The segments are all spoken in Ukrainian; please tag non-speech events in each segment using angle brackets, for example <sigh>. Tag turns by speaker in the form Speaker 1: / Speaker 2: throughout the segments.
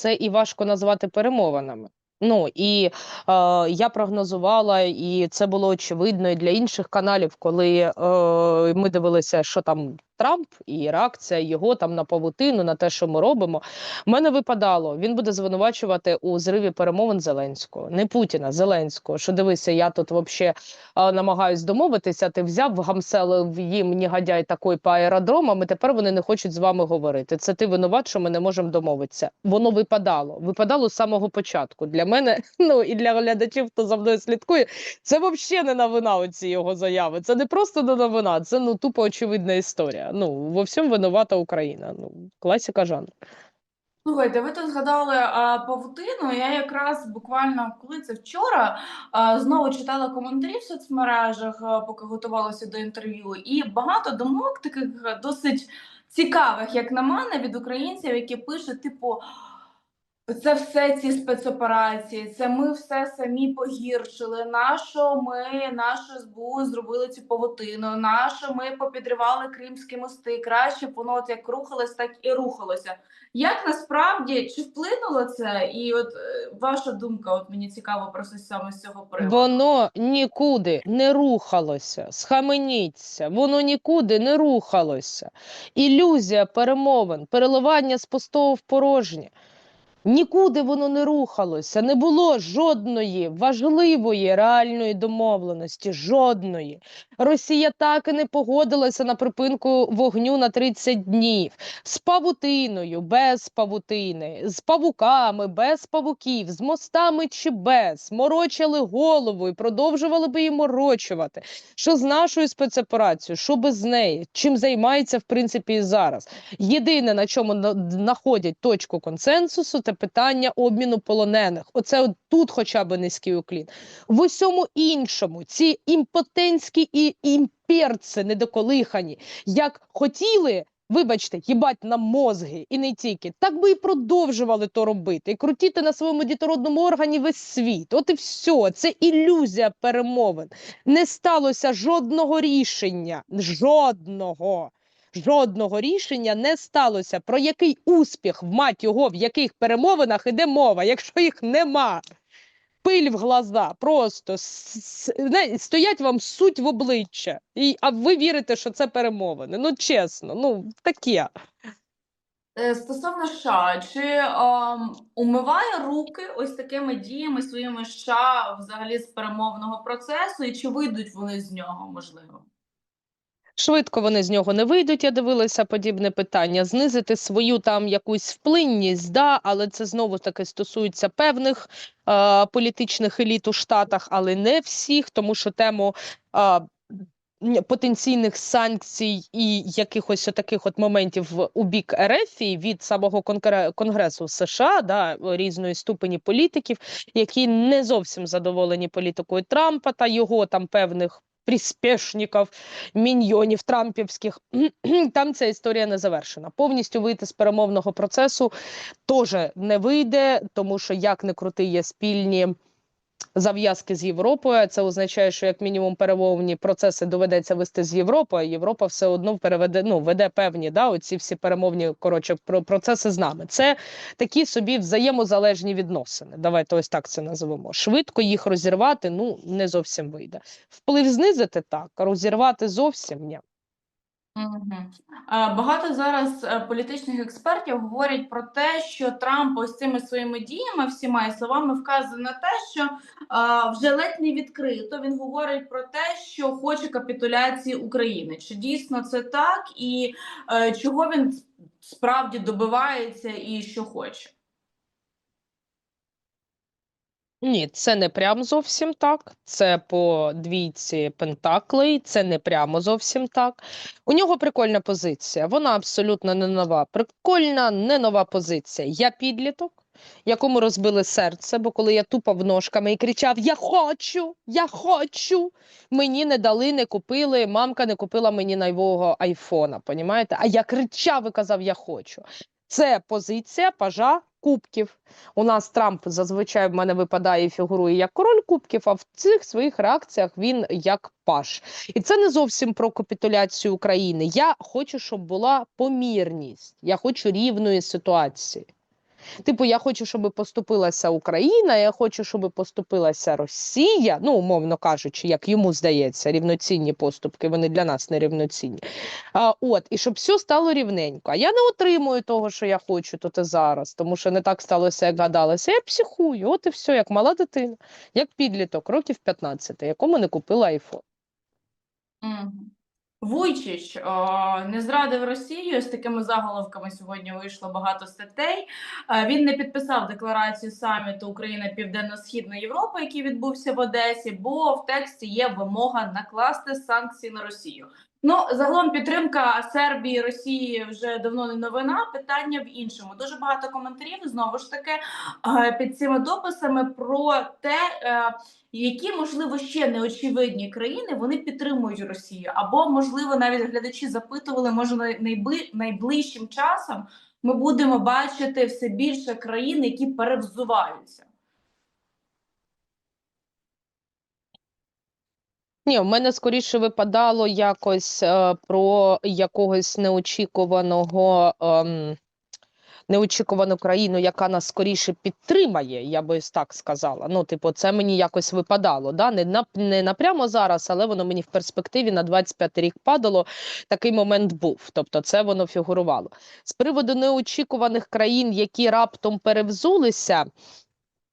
Speaker 1: це і важко назвати перемовинами. Ну і е, я прогнозувала, і це було очевидно і для інших каналів, коли е, ми дивилися, що там Трамп і реакція його там на павутину, на те, що ми робимо. В мене випадало, він буде звинувачувати у зриві перемовин Зеленського, не Путіна, Зеленського. Що дивися, я тут взагалі намагаюсь домовитися. Ти взяв гамселив їм негодяй такий по аеродромам, і тепер вони не хочуть з вами говорити. Це ти винуват, що ми не можемо домовитися. Воно випадало. Випадало з самого початку. Для мене, <laughs> ну і для глядачів, хто за мною слідкує, це взагалі не новина. Оці його заяви. Це не просто не новина, це ну тупо очевидна історія. Ну во всьому винувата Україна. Ну класика жанру.
Speaker 2: Слухайте, ви тут згадали а, павутину. Я якраз буквально коли це вчора а, знову читала коментарі в соцмережах, а, поки готувалася до інтерв'ю, і багато думок таких досить цікавих, як на мене, від українців, які пишуть, типу. Це все ці спецоперації, це ми все самі погіршили. Нащо ми, наше СБУ зробили цю павутину, нащо ми попідривали кримські мости. Краще б воно от як рухалось, так і рухалося. Як насправді чи вплинуло це? І от е, ваша думка, от мені цікаво просто саме з цього приводу.
Speaker 1: Воно нікуди не рухалося. Схаменіться, воно нікуди не рухалося. Ілюзія перемовин, переливання з пустого в порожнє. Нікуди воно не рухалося, не було жодної важливої реальної домовленості. Жодної. Росія так і не погодилася на припинку вогню на 30 днів. З павутиною, без павутини, з павуками, без павуків, з мостами чи без. Морочили голову і продовжували би її морочувати. Що з нашою спецоперацією, що без неї, чим займається в принципі і зараз. Єдине, на чому знаходять точку консенсусу, це питання обміну полонених. Оце от тут хоча б низький уклін. В усьому іншому ці імпотентські і імперці недоколихані, як хотіли. Вибачте, їбать нам мозги і не тільки. Так би і продовжували то робити, і крутіти на своєму дітородному органі весь світ. От і все. Це ілюзія перемовин. Не сталося жодного рішення. Жодного. Жодного рішення не сталося. Про який успіх в мать його, в яких перемовинах іде мова, якщо їх нема. Пиль в глаза, просто не, стоять вам суть в обличчя, і, а ви вірите, що це перемовини. Ну чесно, ну таке.
Speaker 2: Е, Стосовно США, чи ем, умиває руки ось такими діями своїми США взагалі з перемовного процесу, і чи вийдуть вони з нього можливо?
Speaker 1: Швидко вони з нього не вийдуть. Я дивилася подібне питання. Знизити свою там якусь вплинність, да, але це знову таки стосується певних е, політичних еліт у Штатах, але не всіх, тому що тему. Е, Потенційних санкцій і якихось таких от моментів у бік РФ від самого Конгресу США, да, різної ступені політиків, які не зовсім задоволені політикою Трампа та його там певних приспішників, міньйонів трампівських. <clears throat> Там ця історія не завершена. Повністю вийти з перемовного процесу теж не вийде, тому що як не крути, є спільні. Зав'язки з Європою, це означає, що як мінімум перемовні процеси доведеться вести з Європою. Європа все одно переведе, ну веде певні да, оці всі перемовні коротше про- процеси з нами. Це такі собі взаємозалежні відносини. Давайте ось так це називемо. Швидко їх розірвати ну не зовсім вийде. Вплив знизити так, розірвати зовсім ні.
Speaker 2: Угу. Багато зараз е, політичних експертів говорять про те, що Трамп ось цими своїми діями, всіма і словами вказує на те, що е, вже ледь не відкрито. Він говорить про те, що хоче капітуляції України. Чи дійсно це так, і е, чого він справді добивається і що хоче?
Speaker 1: Ні, це не прям зовсім так. Це по двійці пентаклей, це не прямо зовсім так. У нього прикольна позиція. Вона абсолютно не нова. Прикольна, не нова позиція. Я підліток, якому розбили серце, бо коли я тупав ножками і кричав: Я хочу, я хочу. Мені не дали, не купили. Мамка не купила мені нового айфона. Понімаєте? А я кричав і казав: Я хочу. Це позиція пажа кубків. У нас Трамп зазвичай в мене випадає і фігурує як король кубків, а в цих своїх реакціях він як паш. І це не зовсім про капітуляцію України. Я хочу, щоб була помірність. Я хочу рівної ситуації. Типу, я хочу, щоб поступилася Україна, я хочу, щоб поступилася Росія, ну, умовно кажучи, як йому здається, рівноцінні поступки, вони для нас не рівноцінні. А, от, і щоб все стало рівненько. А я не отримую того, що я хочу тут і зараз, тому що не так сталося, як гадалося. Я психую, от і все, як мала дитина, як підліток, років 15, якому не купила айфон.
Speaker 2: Мгм. Вуйчич о, не зрадив Росію. З такими заголовками сьогодні вийшло багато статей. Е, Він не підписав декларацію саміту Україна Південно-Східної Європи, який відбувся в Одесі, бо в тексті є вимога накласти санкції на Росію. Ну загалом підтримка Сербії Росії вже давно не новина. Питання в іншому. Дуже багато коментарів знову ж таки е, під цими дописами про те. е, які можливо ще неочевидні країни вони підтримують Росію, або можливо навіть глядачі запитували, може найближчим часом ми будемо бачити все більше країн, які перевзуваються.
Speaker 1: Ні, в мене скоріше випадало якось е, про якогось неочікуваного. ем, Неочікувану країну, яка нас скоріше підтримає, я би так сказала. Ну, типу, це мені якось випадало. Да? Не, на, не напрямо зараз, але воно мені в перспективі на 25 рік падало. Такий момент був. Тобто, це воно фігурувало. З приводу неочікуваних країн, які раптом перевзулися,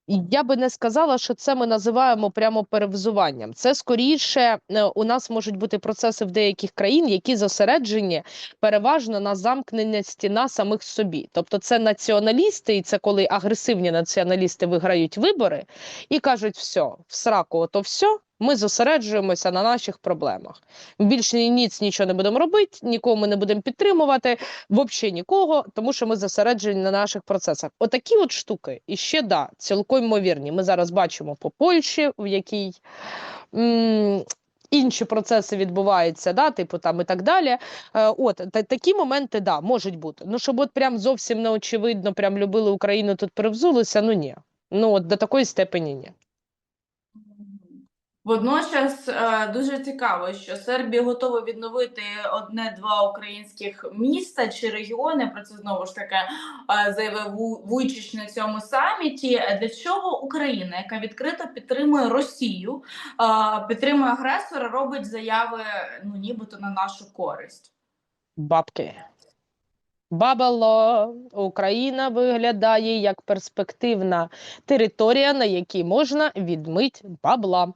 Speaker 1: я би не сказала, що це ми називаємо прямо перевзуванням. Це скоріше е, у нас можуть бути процеси в деяких країн, які зосереджені переважно на замкнення стіна самих собі. Тобто, це націоналісти, і це коли агресивні націоналісти виграють вибори і кажуть, все, в сраку, ото все. Ми зосереджуємося на наших проблемах. Більше ніц нічого не будемо робити, нікого ми не будемо підтримувати, взагалі нікого, тому що ми зосереджені на наших процесах. Отакі от штуки, і ще да, цілком ймовірні. Ми зараз бачимо по Польщі, в якій м, інші процеси відбуваються, да, типу там і так далі. Е, от та, такі моменти, да, можуть бути. Ну щоб от прям зовсім неочевидно, прям любили Україну тут перевзулися, ну ні. Ну от до такої степені ні.
Speaker 2: Водночас е, дуже цікаво, що Сербія готова відновити одне-два українських міста чи регіони. Про це знову ж таки е, заявив Вуйчич на цьому саміті. Для чого Україна, яка відкрито підтримує Росію, е, підтримує агресора, робить заяви ну нібито на нашу користь.
Speaker 1: Бабки. Бабало, Україна виглядає як перспективна територія, на якій можна відмить бабла.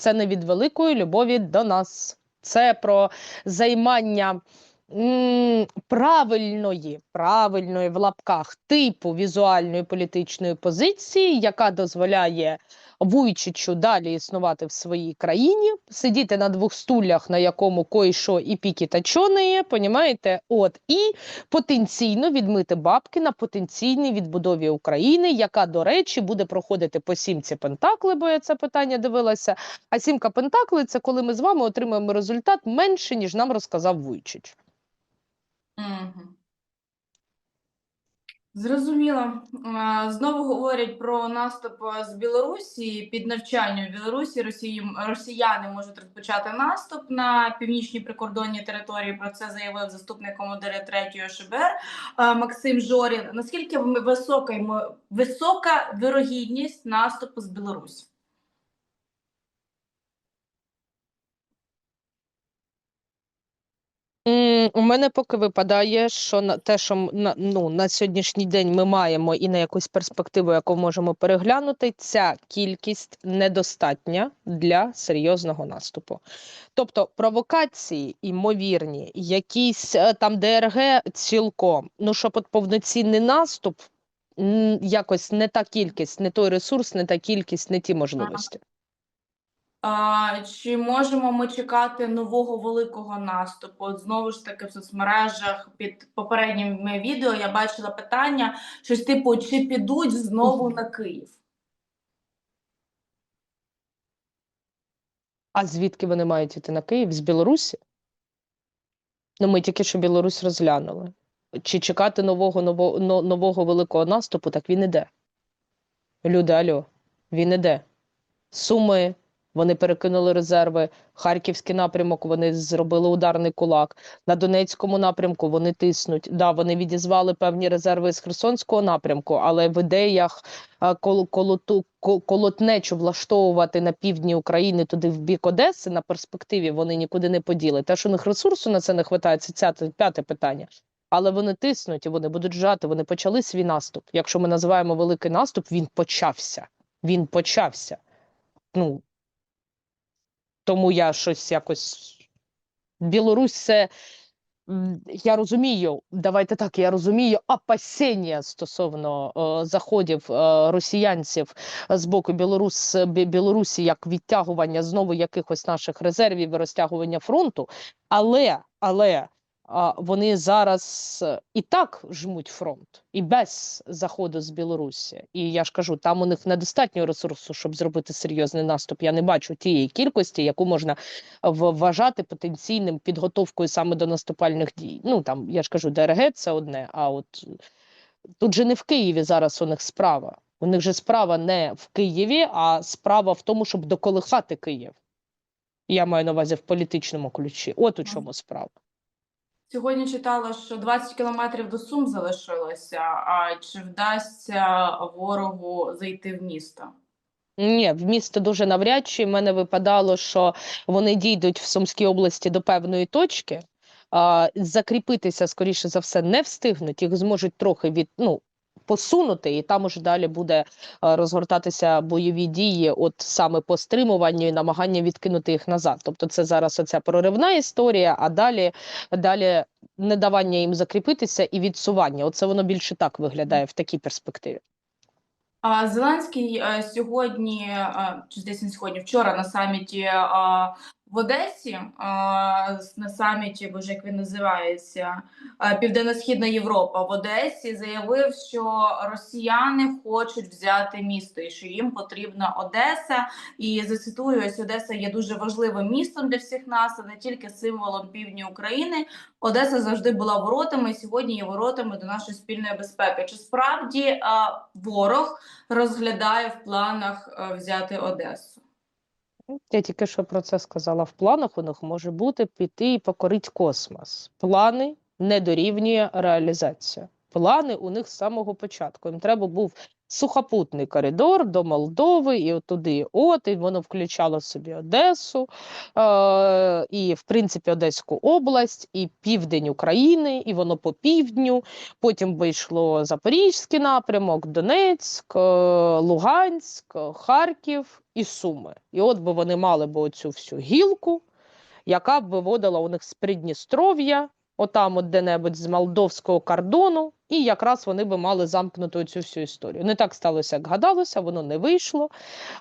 Speaker 1: Це не від великої любові до нас. Це про займання правильної, правильної в лапках типу візуальної політичної позиції, яка дозволяє Вуйчичу далі існувати в своїй країні, сидіти на двох стульях, на якому кой-що і піки та чони, понімаєте? От і потенційно відмити бабки на потенційній відбудові України, яка, до речі, буде проходити по сімці Пентакли, бо я це питання дивилася. А сімка Пентакли це коли ми з вами отримаємо результат менше, ніж нам розказав Вуйчич.
Speaker 2: Зрозуміло. Знову говорять про наступ е, з Білорусі. Під навчання Білорусі Росії, росіяни можуть розпочати наступ на північній прикордонній території. Про це заявив заступник командира 3-ї ШБР Максим Жорін. Наскільки висока, висока вирогідність наступу з Білорусі?
Speaker 1: У мене поки випадає, що на те, що на, ну, на сьогоднішній день ми маємо і на якусь перспективу, яку можемо переглянути, ця кількість недостатня для серйозного наступу. Тобто провокації імовірні, якісь е, там ДРГ цілком. Ну, щоб от повноцінний наступ, якось не та кількість, не той ресурс, не та кількість, не ті можливості.
Speaker 2: Чи можемо ми чекати нового великого наступу? От знову ж таки в соцмережах під попередніми відео я бачила питання, щось типу, чи підуть знову на Київ?
Speaker 1: А звідки вони мають іти на Київ? З Білорусі? Ну, ми тільки що Білорусь розглянули. Чи чекати нового, нового, нового великого наступу, так він іде. Люди, альо, він іде. Суми, Вони перекинули резерви. Харківський напрямок вони зробили ударний кулак. На Донецькому напрямку вони тиснуть. Да, вони відізвали певні резерви з Херсонського напрямку, але в ідеях кол, колоту, колотнечу влаштовувати на півдні України туди в бік Одеси на перспективі вони нікуди не поділи. Те, що у них ресурсу на це не вистачає, це п'яте питання. Але вони тиснуть і вони будуть жати. Вони почали свій наступ. Якщо ми називаємо великий наступ, він почався. Він почався. Ну тому я щось якось. Білорусь це. Я розумію, давайте так, я розумію опасіння стосовно е, заходів е, росіянців з боку Білорус, Білорусі як відтягування знову якихось наших резервів і розтягування фронту, але, але вони зараз е, і так жмуть фронт, і без заходу з Білорусі. І я ж кажу, там у них недостатньо ресурсу, щоб зробити серйозний наступ. Я не бачу тієї кількості, яку можна вважати потенційним підготовкою саме до наступальних дій. Ну там я ж кажу, ДРГ це одне. А от тут же не в Києві зараз у них справа. У них же справа не в Києві, а справа в тому, щоб доколихати Київ. Я маю на увазі в політичному ключі. От у чому справа.
Speaker 2: Сьогодні читала, що 20 кілометрів до Сум залишилося. А чи вдасться ворогу зайти в місто?
Speaker 1: Ні, в місто дуже навряд чи. Мене випадало, що вони дійдуть в Сумській області до певної точки, закріпитися, скоріше за все, не встигнуть, їх зможуть трохи від, ну, посунути, і там уже далі буде розгортатися бойові дії, от саме по стримуванню і намагання відкинути їх назад. Тобто це зараз оця проривна історія, а далі, далі недавання їм закріпитися і відсування. Оце воно більше так виглядає в такій перспективі.
Speaker 2: А Зеленський е, сьогодні, е, чи десь сьогодні, вчора на саміті е, в Одесі, на саміті, боже, як він називається, Південно-Східна Європа в Одесі заявив, що росіяни хочуть взяти місто і що їм потрібна Одеса. І зацитую, ось Одеса є дуже важливим містом для всіх нас, а не тільки символом півдня України. Одеса завжди була воротами, і сьогодні є воротами до нашої спільної безпеки. Чи справді ворог розглядає в планах взяти Одесу?
Speaker 1: Я тільки що про це сказала. В планах у них може бути піти і покорити космос. Плани не дорівнює реалізація. Плани у них з самого початку. Їм треба був сухопутний коридор до Молдови і туди. От і воно включало собі Одесу, е- і в принципі Одеську область, і південь України, і воно по півдню. Потім вийшло Запорізький напрямок, Донецьк, е, Луганськ, Харків і Суми. І от би вони мали б оцю всю гілку, яка б виводила у них з Придністров'я, отам от де-небудь з молдовського кордону, і якраз вони би мали замкнути цю всю історію. Не так сталося, як гадалося, воно не вийшло.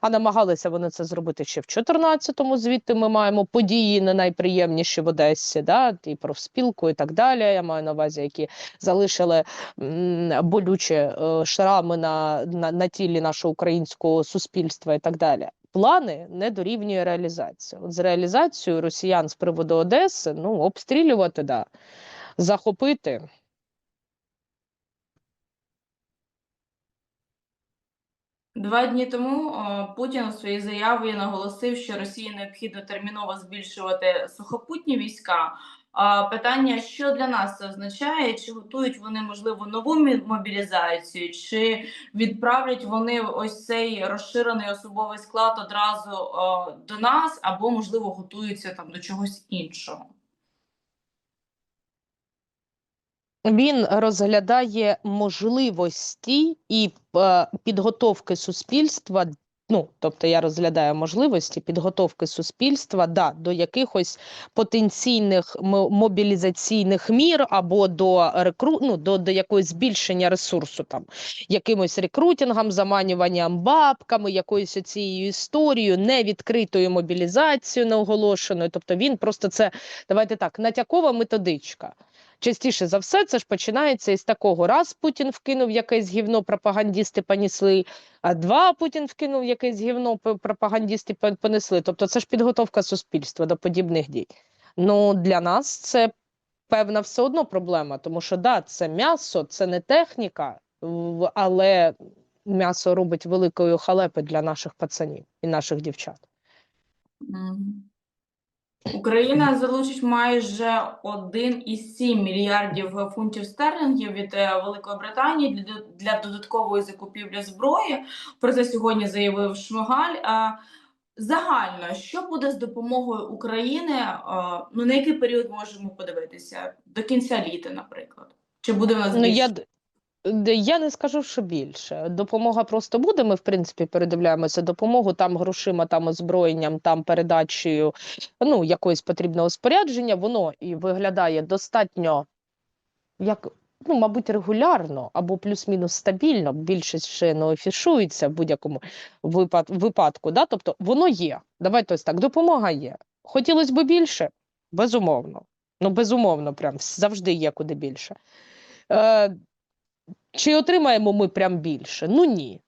Speaker 1: А намагалися вони це зробити ще в 14-му. Звідти ми маємо події не найприємніші в Одесі, да, і профспілку, і так далі. Я маю на увазі, які залишили болючі е, шрами на, на, на тілі нашого українського суспільства і так далі. Плани не дорівнює реалізація. От з реалізацією росіян з приводу Одеси, ну, обстрілювати, да. захопити.
Speaker 2: Два дні тому Путін у своїй заяві наголосив, що Росії необхідно терміново збільшувати сухопутні війська. Питання, що для нас це означає? Чи готують вони можливо нову мобілізацію, чи відправлять вони ось цей розширений особовий склад одразу до нас, або можливо готуються там до чогось іншого?
Speaker 1: Він розглядає можливості і е, підготовки суспільства. Ну, тобто я розглядаю можливості підготовки суспільства да, до якихось потенційних мобілізаційних мір або до рекру... ну, до, до якогось збільшення ресурсу, там, якимось рекрутингом, заманюванням бабками, якоюсь цією історією, невідкритою мобілізацією неоголошеною. Тобто він просто це, давайте так, натякова методичка. Частіше за все, це ж починається із такого: раз Путін вкинув якесь гівно, пропагандісти понесли, а два Путін вкинув якесь гівно, пропагандісти понесли. Тобто це ж підготовка суспільства до подібних дій. Ну для нас це певна все одно проблема, тому що да, це м'ясо, це не техніка, але м'ясо робить великою халепи для наших пацанів і наших дівчат.
Speaker 2: Україна залучить майже 1,7 мільярдів фунтів стерлінгів від е, Великої Британії для, додаткової закупівлі зброї. Про це сьогодні заявив Шмигаль. А загально, що буде з допомогою України? Ну на який період можемо подивитися? До кінця літа, наприклад. Чи буде в нас
Speaker 1: Ну, я, я не скажу, що більше. Допомога просто буде. Ми, в принципі, передивляємося допомогу там грошима, там озброєнням, там передачею ну, якогось потрібного спорядження. Воно і виглядає достатньо, як, ну, мабуть, регулярно або плюс-мінус стабільно. Більшість ще не афішується в будь-якому випад, випадку. Да? Тобто воно є. Давайте ось так. Допомога є. Хотілося б більше? Безумовно. Ну, безумовно, прям завжди є куди більше. Е, чи отримаємо ми прям більше? Ну ні.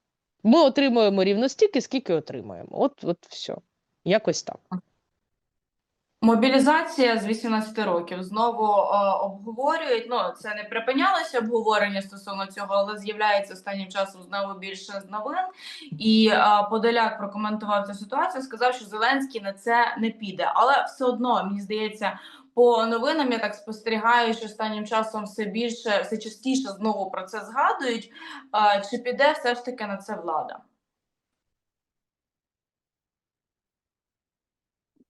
Speaker 1: Ми отримуємо рівно стільки, скільки отримаємо. От, от все. Якось так.
Speaker 2: Мобілізація з 18 років знову е, обговорюють. Ну це не припинялося обговорення стосовно цього, але з'являється останнім часом знову більше новин. І е, Подоляк прокоментував цю ситуацію. Сказав, що Зеленський на це не піде. Але все одно мені здається, по новинам я так спостерігаю, що останнім часом все більше, все частіше знову про це згадують. Чи піде все ж таки на це влада?
Speaker 1: М,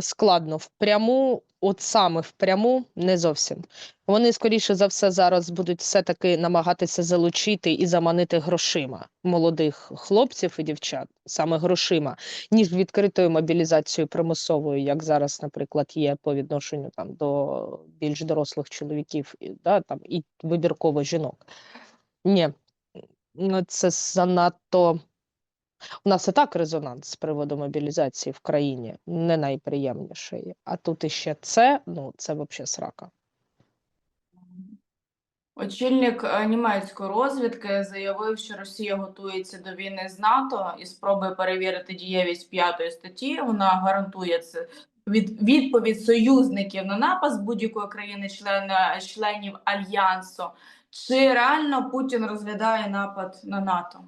Speaker 1: Складно впряму, от саме впряму, не зовсім. Вони, скоріше за все, зараз будуть все-таки намагатися залучити і заманити грошима молодих хлопців і дівчат, саме грошима, ніж відкритою мобілізацією примусовою, як зараз, наприклад, є по відношенню там до більш дорослих чоловіків, і, да, там, і вибірково жінок. Ні, ну, це занадто. У нас і так резонанс з приводу мобілізації в країні не найприємніший. А тут іще це, ну це взагалі срака.
Speaker 2: Очільник е, німецької розвідки заявив, що Росія готується до війни з НАТО і спробує перевірити дієвість п'ятої статті. Вона гарантує це від відповідь союзників на напад будь-якої країни, члена членів альянсу. Чи реально Путін розглядає напад на НАТО?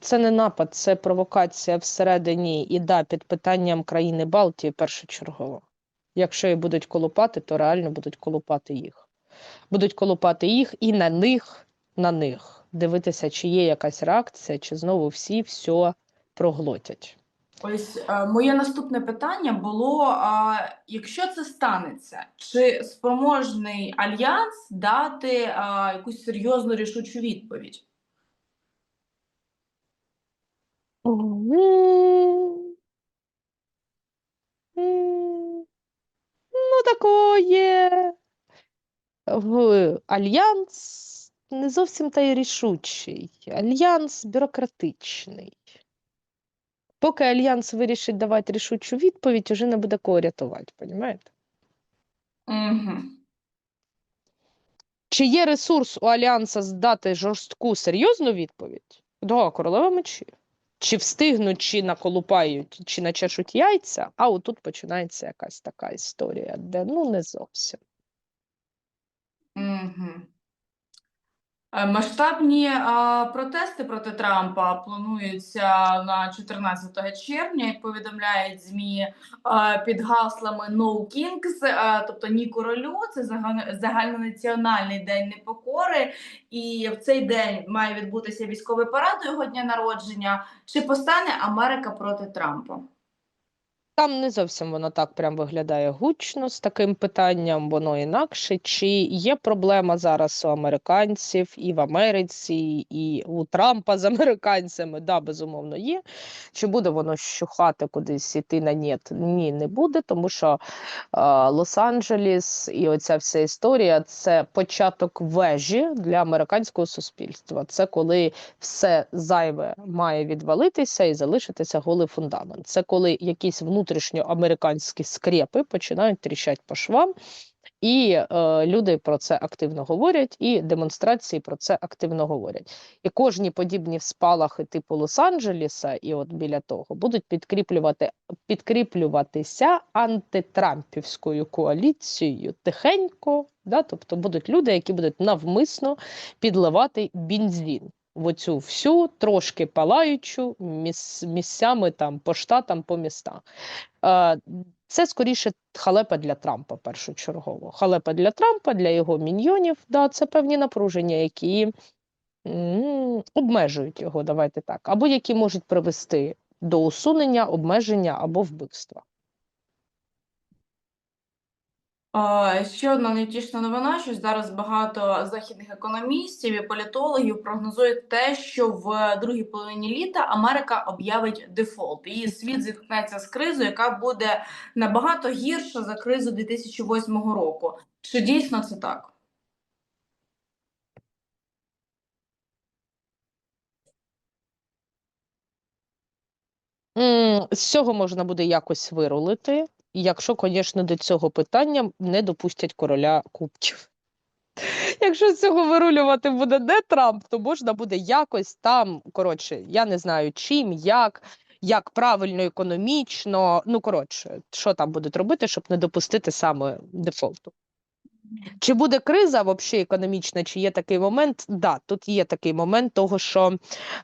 Speaker 1: Це не напад, це провокація всередині і да, під питанням країни Балтії першочергово. Якщо і будуть колупати, то реально будуть колупати їх. Будуть колупати їх і на них, на них дивитися, чи є якась реакція, чи знову всі все проглотять.
Speaker 2: Ось е, моє наступне питання було: якщо це станеться, чи спроможний альянс дати а, якусь серйозну рішучу відповідь?
Speaker 1: Ну, такое. В альянс не зовсім та й рішучий. Альянс бюрократичний. Поки альянс вирішить давати рішучу відповідь, уже не буде кого рятувати, понімаєте?
Speaker 2: Угу.
Speaker 1: Чи є ресурс у альянса здати жорстку серйозну відповідь? Да, королева мечів. Чи встигнуть, чи наколупають, чи начешуть яйця, а отут починається якась така історія, де ну не зовсім.
Speaker 2: Угу. Масштабні протести проти Трампа плануються на 14 червня, як повідомляють ЗМІ під гаслами No Kings, тобто ні королю. Це загально- загальнонаціональний день непокори. І в цей день має відбутися військовий парад до його дня народження. Чи постане Америка проти Трампа?
Speaker 1: Там не зовсім воно так прям виглядає гучно з таким питанням, воно інакше. Чи є проблема зараз у американців і в Америці, і у Трампа з американцями? Да, безумовно, є. Чи буде воно щухати кудись іти на нет? Ні, не буде, тому що е, Лос-Анджелес і оця вся історія це початок вежі для американського суспільства. Це коли все зайве має відвалитися і залишитися голий фундамент. Це коли якісь внутрішньоамериканські скрепи починають тріщати по швам, і е, люди про це активно говорять, і демонстрації про це активно говорять. І кожні подібні спалахи типу Лос-Анджелеса, і от біля того будуть підкріплювати підкріплюватися антитрампівською коаліцією тихенько. Да? Тобто будуть люди, які будуть навмисно підливати бензин в оцю всю трошки палаючу міс, місцями там по штатам, по містах. Е, це скоріше халепа для Трампа першочергово. Халепа для Трампа, для його міньйонів. Да, це певні напруження, які м, обмежують його, давайте так, або які можуть привести до усунення, обмеження або вбивства.
Speaker 2: А, Ще одна невтішна новина, що зараз багато західних економістів і політологів прогнозують те, що в другій половині літа Америка об'явить дефолт, і світ зіткнеться з кризою, яка буде набагато гірша за кризу 2008 року. Чи дійсно це так?
Speaker 1: З цього можна буде якось вирулити, якщо, звісно, до цього питання не допустять короля кубків. <laughs> Якщо з цього вирулювати буде не Трамп, то можна буде якось там, коротше, я не знаю чим, як, як правильно, економічно. Ну, коротше, що там будуть робити, щоб не допустити саме дефолту. Чи буде криза взагалі економічна, чи є такий момент? Да, тут є такий момент того, що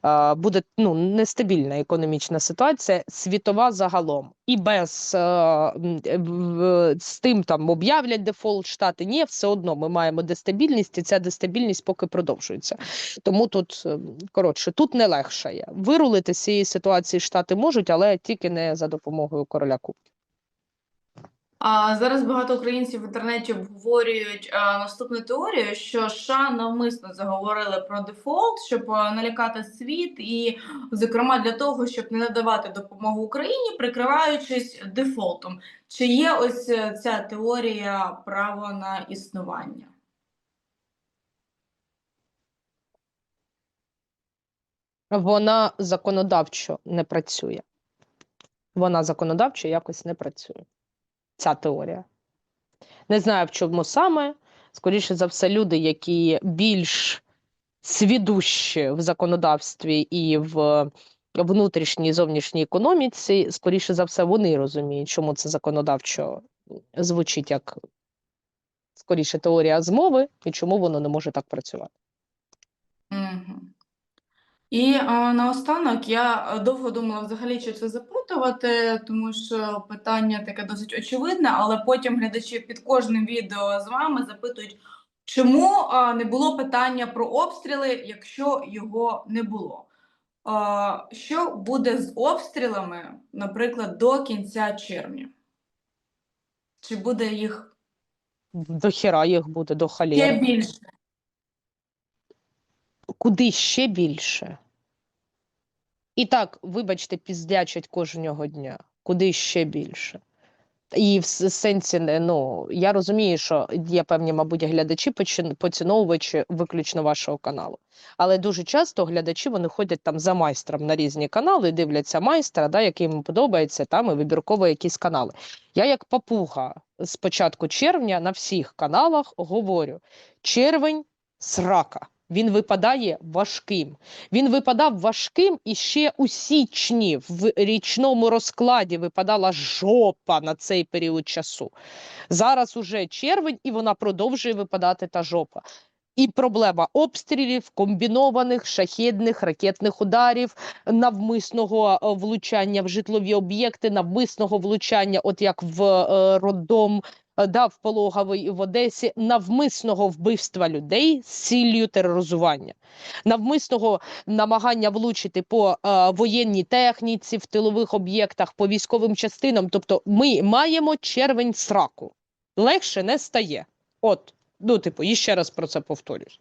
Speaker 1: е, буде ну, нестабільна економічна ситуація, світова загалом. І без е, е, в- з тим там об'являть дефолт штати. Ні, все одно ми маємо дестабільність, і ця дестабільність поки продовжується. Тому тут е, коротше, тут не легшає. Вирулити з цієї ситуації штати можуть, але тільки не за допомогою короля Кубків.
Speaker 2: Зараз багато українців в інтернеті обговорюють а, наступну теорію, що США навмисно заговорили про дефолт, щоб а, налякати світ, і, зокрема, для того, щоб не надавати допомогу Україні, прикриваючись дефолтом. Чи є ось е, ця теорія право на існування?
Speaker 1: Вона законодавчо не працює. Вона законодавчо якось не працює. Ця теорія. Не знаю, в чому саме. Скоріше за все, люди, які більш свідущі в законодавстві і в внутрішній і зовнішній економіці, скоріше за все, вони розуміють, чому це законодавчо звучить як скоріше теорія змови і чому воно не може так працювати.
Speaker 2: Мгм. І а, наостанок я е, довго думала взагалі, чи це запитувати, тому що питання таке досить очевидне, але потім глядачі під кожним відео з вами запитують, чому а, не було питання про обстріли, якщо його не було. А, що буде з обстрілами, наприклад, до кінця червня? Чи буде їх
Speaker 1: До хіра їх буде, до
Speaker 2: ще
Speaker 1: халєри.
Speaker 2: більше?
Speaker 1: Куди ще більше? І так, вибачте, піздячать кожного дня. Куди ще більше? І в сенсі, ну, я розумію, що є певні, мабуть, глядачі, поціновувачі виключно вашого каналу. Але дуже часто глядачі вони ходять там за майстром на різні канали, дивляться майстра, да, який їм подобається, там і вибірково якісь канали. Я як папуга з початку червня на всіх каналах говорю: червень срака. Він випадає важким. Він випадав важким і ще у січні в річному розкладі випадала жопа на цей період часу. Зараз уже червень, і вона продовжує випадати та жопа. І проблема обстрілів, комбінованих шахедних ракетних ударів, навмисного е, влучання в житлові об'єкти, навмисного влучання, от як в е, роддом, е, да, в пологовий в Одесі, навмисного вбивства людей з ціллю тероризування, навмисного намагання влучити по е, воєнній техніці, в тилових об'єктах, по військовим частинам. Тобто, ми маємо червень сраку. Легше не стає. От, ну, типу, і ще раз про це повторюсь.